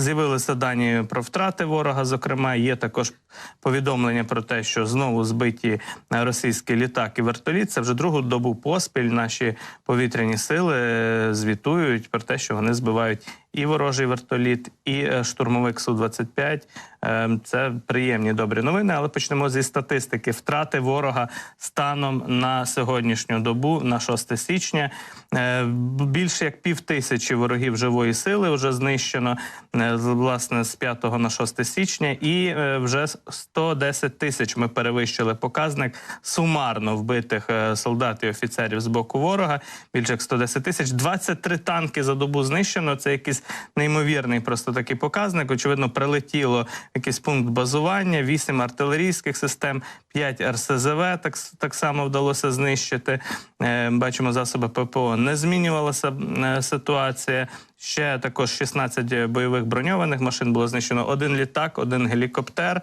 З'явилися дані про втрати ворога. Зокрема, є також повідомлення про те, що знову збиті російські літак і вертоліт. Це вже другу добу поспіль. Наші повітряні сили е, звітують про те, що вони збивають і ворожий вертоліт, і е, штурмовик су 25 Е, Це приємні добрі новини. Але почнемо зі статистики. Втрати ворога станом на сьогоднішню добу, на 6 січня. Е, Більше як пів тисячі ворогів живої сили вже знищено е, власне з 5 на 6 січня, і вже 110 тисяч ми перевищили показник сумарно вбитих солдат і офіцерів з боку ворога. Більше як 110 тисяч. 23 танки за добу знищено. Це якийсь неймовірний просто такий показник. Очевидно, прилетіло якийсь пункт базування, 8 артилерійських систем, 5 РСЗВ так, так само вдалося знищити. Е, Бачимо засоби ППО. Не змінювалася е, ситуація. Ще також 16 бойових броньованих машин було знищено. Один літак, один гелікоптер.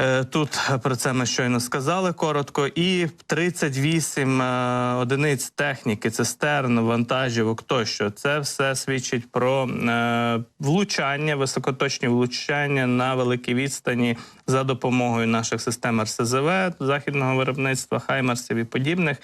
Е, Тут про це ми щойно сказали коротко. І 38 е, одиниць техніки, цистерн, вантажівок тощо. Це все свідчить про е, влучання, високоточні влучання на великій відстані за допомогою наших систем РСЗВ західного виробництва, хаймерсів і подібних,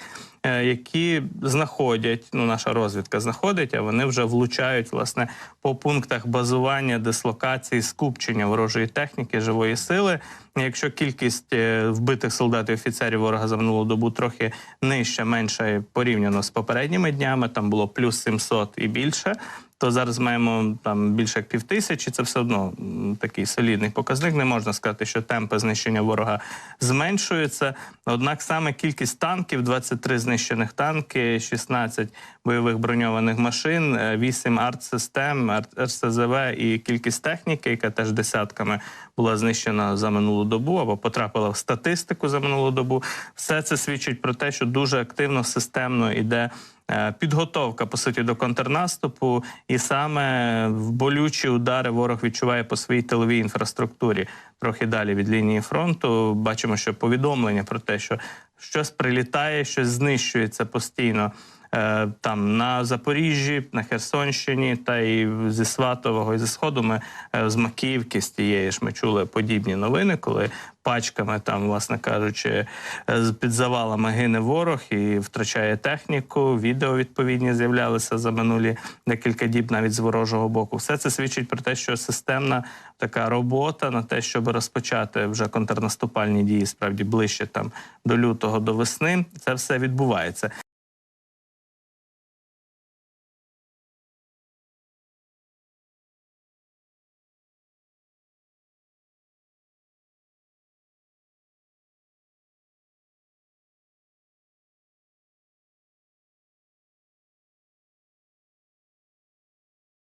які знаходять. Ну, наша розвідка знаходить, а вони вже влучають власне по пунктах базування, дислокації, скупчення ворожої техніки, живої сили. Якщо кількість е, вбитих солдат і офіцерів ворога за минулу добу трохи нижча, менша порівняно з попередніми днями, там було плюс 700 і більше. То зараз маємо там більше як півтисячі. Це все одно такий солідний показник. Не можна сказати, що темпи знищення ворога зменшуються. Однак саме кількість танків, 23 знищених танки, 16 бойових броньованих машин, 8 артсистем, арт- РСЗВ і кількість техніки, яка теж десятками була знищена за минулу добу або потрапила в статистику за минулу добу. Все це свідчить про те, що дуже активно системно іде. Е, Підготовка по суті до контрнаступу, і саме в болючі удари ворог відчуває по своїй тиловій інфраструктурі. Трохи далі від лінії фронту. Бачимо, що повідомлення про те, що щось прилітає, щось знищується постійно. Е, Там на Запоріжжі, на Херсонщині, та і зі Сватового, і зі Сходу ми е, з Макіївки, з тієї ж ми чули подібні новини, коли пачками там, власне кажучи, е, з- під завалами гине ворог і втрачає техніку. Відео відповідні з'являлися за минулі декілька діб навіть з ворожого боку. Все це свідчить про те, що системна така робота на те, щоб розпочати вже контрнаступальні дії, справді ближче там до лютого, до весни. Це все відбувається.